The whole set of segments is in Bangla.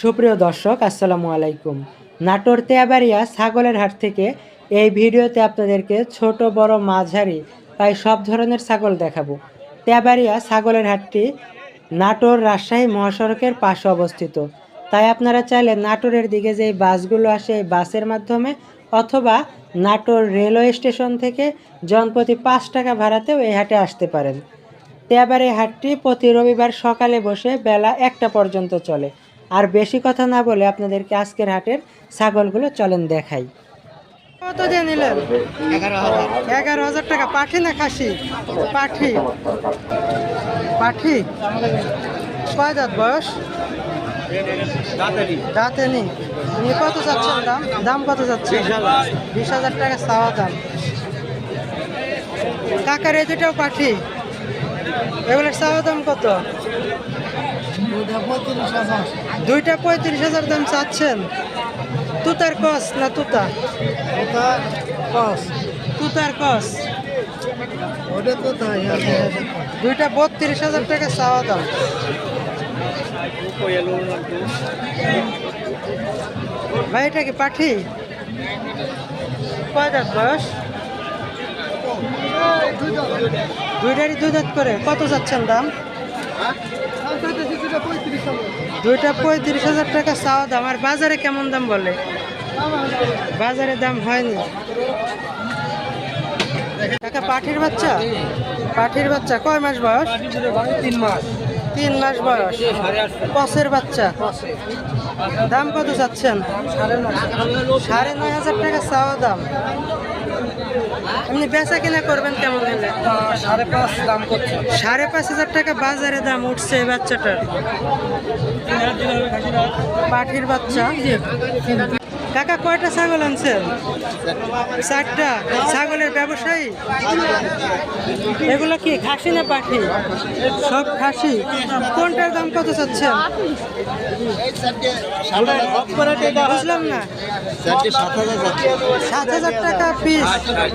সুপ্রিয় দর্শক, আসসালামু আলাইকুম। নাটোর তেয়াবাড়িয়া ছাগলের হাট থেকে এই ভিডিওতে আপনাদেরকে ছোট, বড়, মাঝারি, প্রায় সব ধরনের ছাগল দেখাবো। তেয়াবাড়িয়া ছাগলের হাটটি নাটোর রাজশাহী মহাসড়কের পাশে অবস্থিত। তাই আপনারা চাইলে নাটোরের দিকে যে বাসগুলো আসে এই বাসের মাধ্যমে অথবা নাটোর রেলওয়ে স্টেশন থেকে জনপ্রতি পাঁচ টাকা ভাড়াতেও এই হাটে আসতে পারেন। তেয়াবার এই হাটটি প্রতি রবিবার সকালে বসে বেলা একটা পর্যন্ত চলে। আর বেশি কথা না বলে আপনাদেরকে আজকের হাটের ছাগলগুলো চলেন দেখাই। কত দিয়ে নিলেন? এগারো হাজার। টাকা। পাঠি না খাসি? পাঠি। পাঠি? কয় দাঁত বয়স? দাঁতে নি কত চাচ্ছেন দাম? দাম কত যাচ্ছে? বিশ হাজার। টাকা চাওয়া দাম। কাকার এই দুটাও পাঠি। এগুলোর চাওয়া দাম কত? দুইটা পঁয়ত্রিশ হাজার দাম চাচ্ছেন। তুতার কস না তুতা? তুতার কস। দুইটা বত্রিশ হাজার টাকা চাওয়া দাম। ভাই, এটা কি পাঠি? কয় দাঁত বয়স? দুইটারই দুই দাঁত করে। কত যাচ্ছেন দাম? দুইটা পঁয়ত্রিশ হাজার টাকা চাওয়া দাম। আর বাজারে কেমন দাম বলে? বাজারে দাম হয়নি। টাকা পাঠির বাচ্চা? পাঠির বাচ্চা কয় মাস বয়স? তিন মাস। তিন মাস বয়স। কসের বাচ্চা? দাম কত চাচ্ছেন? সাড়ে নয় হাজার টাকা চাওয়া দাম। আপনি বেচা কিনা করবেন কেমন হলে সাড়ে পাঁচ দাম করছে। সাড়ে পাঁচ হাজার টাকা বাজারে দাম উঠছে এই বাচ্চাটার। পাঠির বাচ্চা। কাকা, কয়টা ছাগল আনছেন? চারটা। ছাগলের ব্যবসায়ী? এগুলো কি খাসি না পাখি? সব খাসি। কোনটার দাম কত চাচ্ছেন? বুঝলাম না। সাত হাজার টাকা পিস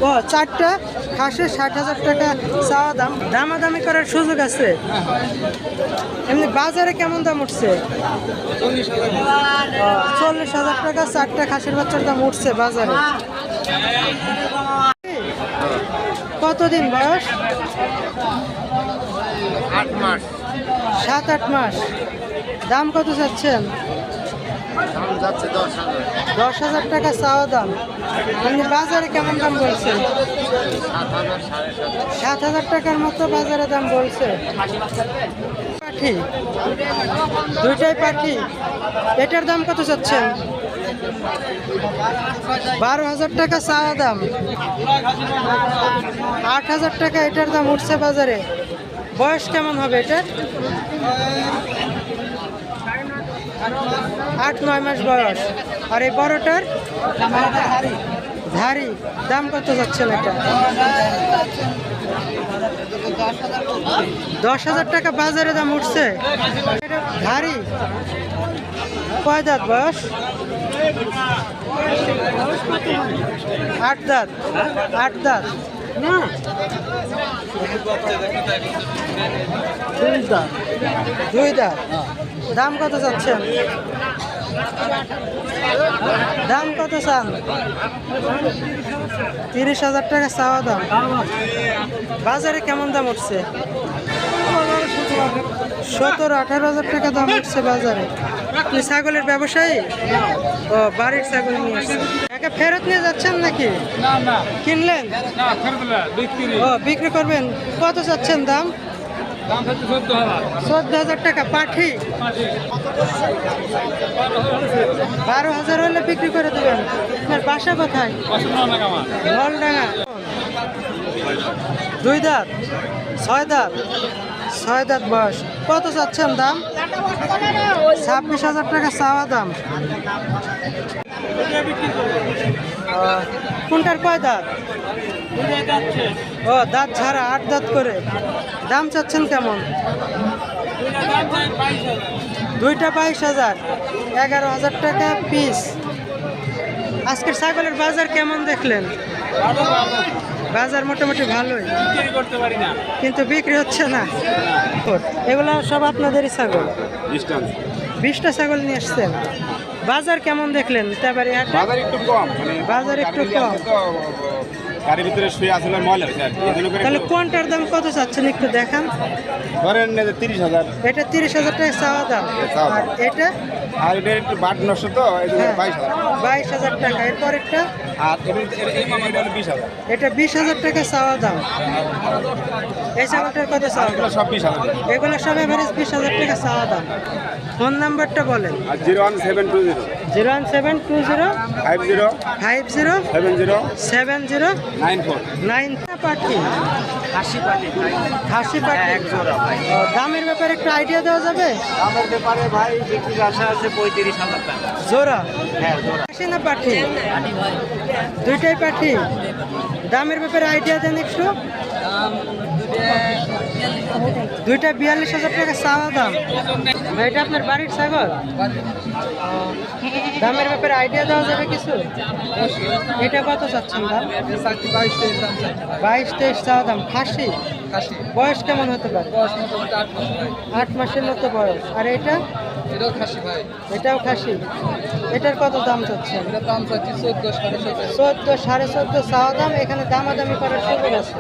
ও, চারটা? খাসে ষাট হাজার টাকা চাওয়া দাম দামাদামি করার সুযোগ আছে। এমনি বাজারে কেমন দাম উঠছে? চল্লিশ হাজার টাকা চারটা খাসির বাচ্চার দাম উঠছে বাজারে। কতদিন বয়স? আট মাস। সাত আট মাস। দাম কত চাচ্ছেন? দশ হাজার। টাকা চাওয়া দাম। এমনি বাজারে কেমন দাম বলছে? সাত হাজার সাত সাত হাজার টাকার মতো বাজারে দাম বলছে। পাখি? দুইটাই পাখি। এটার দাম কত চাচ্ছেন? বারো হাজার টাকা চাওয়া দাম। আট হাজার টাকা এটার দাম উঠছে বাজারে। বয়স কেমন হবে এটার? আট, নয় মাস বয়স। আর এই বড়টার ধারি দাম কত যাচ্ছেন এটা দশ হাজার টাকা বাজারে দাম উঠছে। এটা ধারি কয় দাঁত বয়স? আট দাঁত। আট দাঁত। দুই দাঁত। দাম কত চাচ্ছেন? দাম কত চান? তিরিশ হাজার টাকা চাওয়া দাম। বাজারে কেমন দাম উঠছে? সতেরো আঠারো হাজার টাকা দাম উঠছে বাজারে। আপনি ছাগলের ব্যবসায়ী? ও বাড়ির ছাগল নিয়ে আসছেন। একা ফেরত নিয়ে যাচ্ছেন নাকি? কিনলেন? ও বিক্রি করবেন। কত চাচ্ছেন দাম? চোদ্দ হাজার। টাকা পাঠি বারো হাজার হলে বিক্রি করে দেবেন। আপনার বাসা কোথায়? দুই দাঁত? ছয় দাঁত? ছয় দাঁত বয়স। কত চাচ্ছেন দাম? ছাব্বিশ হাজার টাকা চাওয়া দাম। কোনটার কয় দাঁত? ও দাঁত ছাড়া আট দাঁত করে। দাম চাচ্ছেন কেমন? দুইটা বাইশ হাজার। এগারো হাজার টাকা পিস আজকের ছাগলের বাজার কেমন দেখলেন? বাজার মোটামুটি ভালোই। বিক্রি করতে পারি না। কিন্তু বিক্রি হচ্ছে না? এগুলো সব আপনাদেরই ছাগল? বিশটা। ছাগল নিয়ে এসছেন বাজার কেমন দেখলেন? তেবারি হাট? বাজার একটু কম মানে বাজার একটু কম। গাড়ির ভিতরে শুয়ে আসলে ময়লা হয়েছে আর কি। এই করে তাহলে কোনটার দাম কত চাচ্ছেন একটু দেখান? ধরেন তিরিশ হাজার। এটা তিরিশ হাজার টাকা চাওয়া দাম। চাওয়া দাম। আর এটা? আর এটা একটু বাট নষ্ট তো এই জন্য হ্যাঁ, বাইশ হাজার। বাইশ হাজার টাকা। এরপর একটা আর এই মামা এটা হলো বিশ হাজার। এটা বিশ হাজার টাকা চাওয়া দাম। এই ছাগলটার কত চাওয়া এগুলো দাম সব বিশ হাজার। এগুলো সব এভারেজ বিশ হাজার টাকা চাওয়া দাম। ফোন নাম্বারটা বলেন। আর zero one seven two zero. Zero one seven two zero five zero five zero seven zero seven zero nine four. Nine পাখি খাসি পাখি খাসি পাখি ও, দামের ব্যাপারে একটু আইডিয়া দেওয়া যাবে? আমার ব্যাপারে ভাই বিক্রির আশা আছে পঁয়ত্রিশ হাজার টাকা। জোড়া? হ্যাঁ খাসি না পাখি দুইটাই পাখি দামের ব্যাপারে আইডিয়া দেন একটু। দুইটা বিয়াল্লিশ হাজার টাকা চাওয়া দাম। এটা আপনার বাড়ির ছাগল? দামের ব্যাপারে আইডিয়া দেওয়া যাবে কিছু? এটা কত চাচ্ছেন দাম? বাইশ তেইশ চাওয়া দাম। খাসি? বয়স কেমন হতে পারে? আট মাসের মতো বয়স। আর এটা? এটাও খাসি এটার কত দাম চাচ্ছেন? চোদ্দ সাড়ে চোদ্দ চাওয়া দাম। এখানে দামাদামি করার সুযোগ আছে।